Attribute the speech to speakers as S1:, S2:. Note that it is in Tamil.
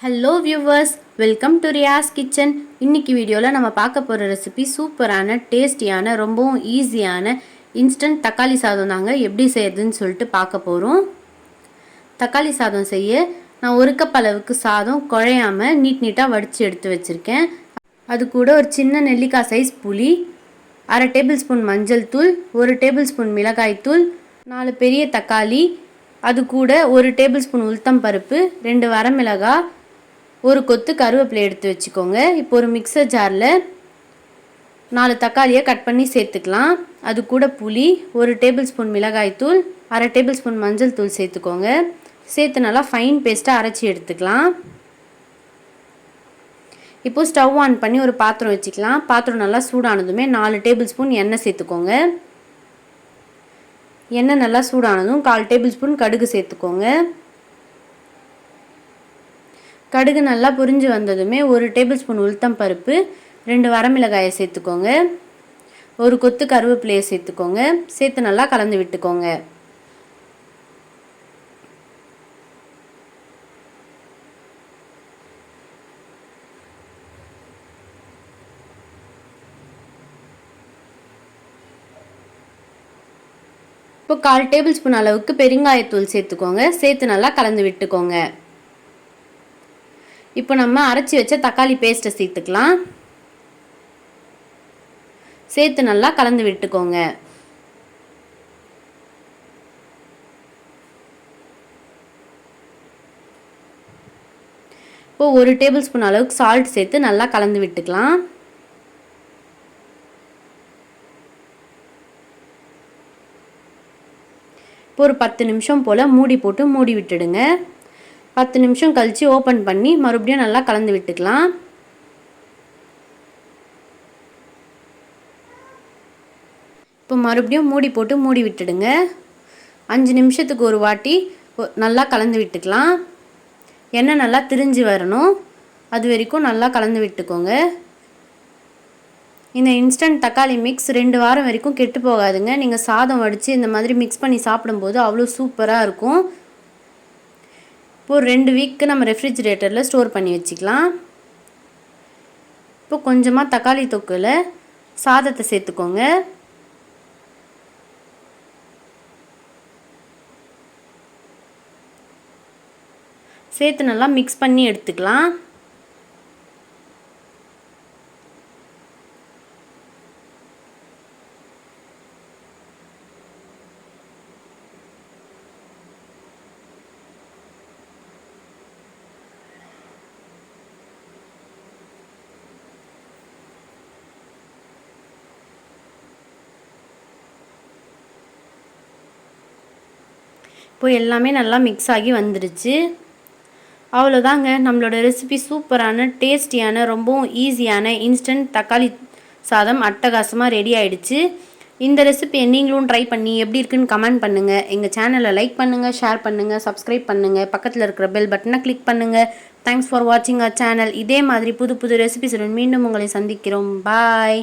S1: Hello viewers welcome to Riyas kitchen இன்னைக்கு வீடியோவில் நம்ம பார்க்க போகிற ரெசிபி சூப்பரான டேஸ்டியான ரொம்பவும் ஈஸியான இன்ஸ்டன்ட் தக்காளி சாதம் தாங்க எப்படி செய்யறதுன்னு சொல்லிட்டு பார்க்க போகிறோம் தக்காளி சாதம் செய்ய நான் ஒரு கப் அளவுக்கு சாதம் குழையாமல் நீட் நீட்டாக வடித்து எடுத்து வச்சுருக்கேன். அது கூட ஒரு சின்ன நெல்லிக்காய் சைஸ் புளி அரை டேபிள் ஸ்பூன் மஞ்சள் தூள் ஒரு டேபிள் ஸ்பூன் மிளகாய் தூள் நாலு பெரிய தக்காளி அது கூட ஒரு டேபிள் ஸ்பூன் உளுத்தம் பருப்பு ரெண்டு வரமிளகாய் ஒரு கொத்து கருவேப்பிலை எடுத்து வச்சுக்கோங்க. இப்போ ஒரு மிக்சர் ஜாரில் நாலு தக்காளியை கட் பண்ணி சேர்த்துக்கலாம். அது கூட புளி ஒரு டேபிள் ஸ்பூன் மிளகாய்த்தூள் அரை டேபிள் ஸ்பூன் மஞ்சள் தூள் சேர்த்துக்கோங்க. சேர்த்து நல்லா ஃபைன் பேஸ்ட்டாக அரைச்சி எடுத்துக்கலாம். இப்போது ஸ்டவ் ஆன் பண்ணி ஒரு பாத்திரம் வச்சுக்கலாம். பாத்திரம் நல்லா சூடானதுமே நாலு டேபிள் ஸ்பூன் எண்ணெய் சேர்த்துக்கோங்க. எண்ணெய் நல்லா சூடானதும் கால் டேபிள் ஸ்பூன் கடுகு சேர்த்துக்கோங்க. கடுகு நல்லா புரிஞ்சு வந்ததுமே ஒரு டேபிள் ஸ்பூன் உளுத்தம் பருப்பு ரெண்டு வரமிளகாயை சேர்த்துக்கோங்க. ஒரு கொத்து கருவேப்பிலையை சேர்த்துக்கோங்க. சேர்த்து நல்லா கலந்து விட்டுக்கோங்க. இப்போ கால் டேபிள் ஸ்பூன் அளவுக்கு பெருங்காயத்தூள் சேர்த்துக்கோங்க. சேர்த்து நல்லா கலந்து விட்டுக்கோங்க. இப்போ நம்ம அரைச்சி வச்ச தக்காளி பேஸ்ட்டை சேர்த்துக்கலாம். சேர்த்து நல்லா கலந்து விட்டுக்கோங்க. இப்போ ஒரு டேபிள் ஸ்பூன் அளவுக்கு சால்ட் சேர்த்து நல்லா கலந்து விட்டுக்கலாம். இப்போ ஒரு பத்து நிமிஷம் போல் மூடி போட்டு மூடி விட்டுடுங்க. பத்து நிமிஷம் கழித்து ஓப்பன் பண்ணி மறுபடியும் நல்லா கலந்து விட்டுக்கலாம். இப்போ மறுபடியும் மூடி போட்டு மூடி விட்டுடுங்க. அஞ்சு நிமிஷத்துக்கு ஒரு வாட்டி நல்லா கலந்து விட்டுக்கலாம். எண்ணெய் நல்லா திரிஞ்சு வரணும். அது வரைக்கும் நல்லா கலந்து விட்டுக்கோங்க. இந்த இன்ஸ்டன்ட் தக்காளி மிக்ஸ் ரெண்டு வாரம் வரைக்கும் கெட்டு போகாதுங்க. நீங்கள் சாதம் வடித்து இந்த மாதிரி மிக்ஸ் பண்ணி சாப்பிடும்போது அவ்வளோ சூப்பராக இருக்கும். இப்போ ரெண்டு வீக்கு நம்ம ரெஃப்ரிஜிரேட்டரில் ஸ்டோர் பண்ணி வச்சுக்கலாம். இப்போ கொஞ்சமாக தக்காளி தொக்கில் சாதத்தை சேர்த்துக்கோங்க. சேர்த்து நல்லா மிக்ஸ் பண்ணி எடுத்துக்கலாம். இப்போ எல்லாமே நல்லா மிக்ஸ் ஆகி வந்துடுச்சு அவ்வளோதாங்க. நம்மளோட ரெசிபி சூப்பரான டேஸ்டியான ரொம்பவும் ஈஸியான இன்ஸ்டன்ட் தக்காளி சாதம் அட்டகாசமாக ரெடி ஆகிடுச்சு இந்த ரெசிபியை நீங்களும் ட்ரை பண்ணி எப்படி இருக்குன்னு கமெண்ட் பண்ணுங்கள் எங்கள் சேனலை லைக் பண்ணுங்கள் ஷேர் பண்ணுங்கள் சப்ஸ்கிரைப் பண்ணுங்கள் பக்கத்தில் இருக்கிற பெல் பட்டனை கிளிக் பண்ணுங்கள் தேங்க்ஸ் ஃபார் வாட்சிங் அ சேனல் இதே மாதிரி புது புது ரெசிபிஸுடன் மீண்டும் உங்களை சந்திக்கிறோம். பாய்